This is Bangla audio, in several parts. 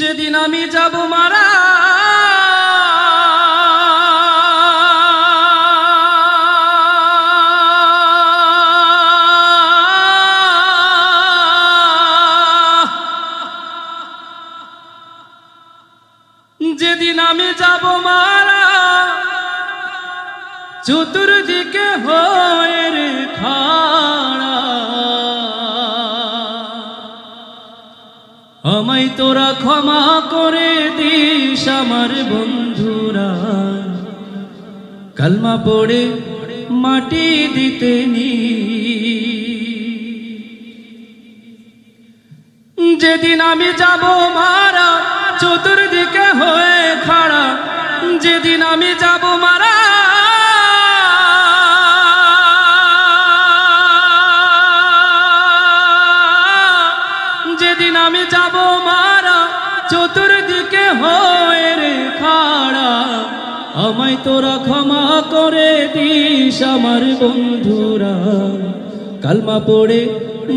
যেদিন আমি যাব মারা যেদিন আমি যাব মারা চতুর্দিকে হয়ে রে আমায় তোরা ক্ষমা করে দিস আমার বন্ধুরা। কালমা পড়ে মাটি দিতে নি। যেদিন আমি যাব মারা, চতুর্দিকে হয়ে খাড়া। যেদিন আমি যাব মারা যেদিন আমি যাব মারা, চতুর্দিকে হয়ে রে খাড়া। আমায় তোরা ক্ষমা করে দিস আমার বন্ধুরা। কালমা পড়ে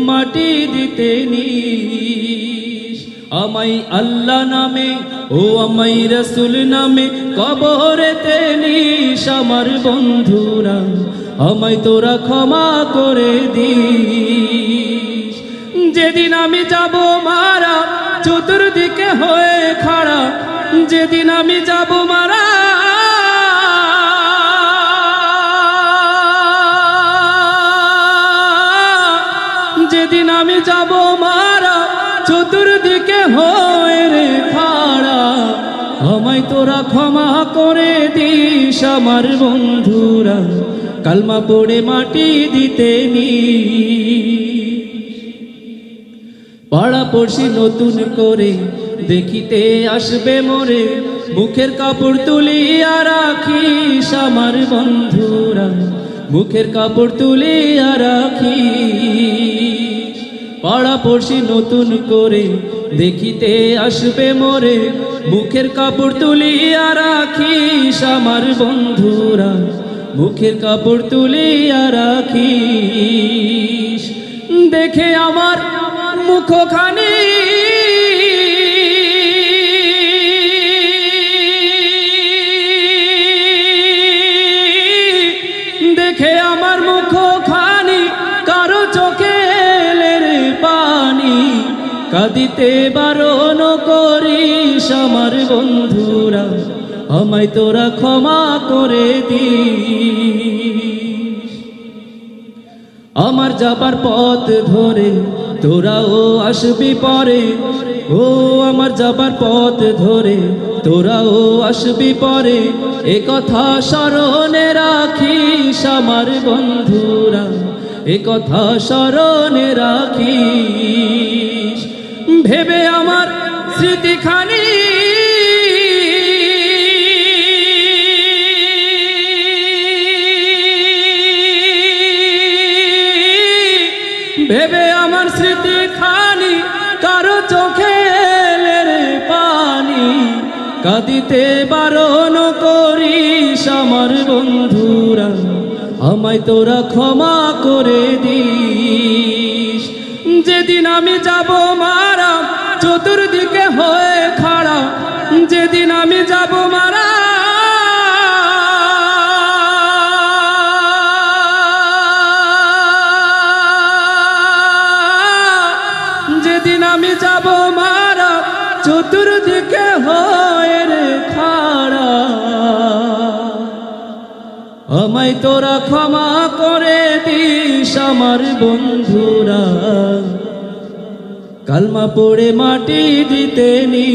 মাটি দিতে নিস। আমায় আল্লাহ নামে ও আমায় রসুল নামে কবরেতে নিস আমার বন্ধুরা। আমায় তোরা ক্ষমা করে দিস। যেদিন আমি যাব মারা, চতুর্দিকে হয়ে খাড়া, যেদিন আমি যাব মারা। যেদিন আমি যাব মারা, চতুর্দিকে হয়ে রে খাড়া। আমায় তোরা ক্ষমা করে দিস আমার বন্ধুরা, কালমা পড়ে মাটি দিতে নি পাড়া পড়শি নতুন করে। দেখিতে আসবে মোরে। মুখের কাপড় তুলিয়া রাখিস আমার বন্ধুরা। মুখের কাপড় তুলিয়া রাখি পাড়া পড়শি নতুন করে। দেখিতে আসবে মোরে। মুখের কাপড় তুলিয়া রাখিস আমার বন্ধুরা। মুখের কাপড় তুলিয়া রাখিস। দেখে আমার মুখখানি। দেখে আমার মুখখানি কারও চোখে এলে রে পানি। কাঁদিতে বারণ করিস আমার বন্ধুরা, আমায় তোরা ক্ষমা করে দিস। আমার যাবার পথ ধরে তোরাও আসবি পরে। ও আমার যাবার পথ ধরে। তোরাও আসবি পরে। এ কথা স্মরণে রাখিস আমার বন্ধুরা। এ কথা স্মরণে রাখিস। ভেবে আমার স্মৃতিখানি ভেবে আমার স্মৃতি খানি কারও চোখে পানি। কাঁদিতে বারণ করিস আমার বন্ধুরা, আমায় তোরা ক্ষমা করে দিস। যেদিন আমি যাব মারা, চতুর্দিকে হয়ে খাড়া, যেদিন আমি যাব মারা যেদিন আমি যাব মারা, চতুর্দিকে হয়ে রে খাড়া। আমায় তোরা ক্ষমা করে দিস আমার বন্ধুরা। কালমা পড়ে মাটি দিতে নি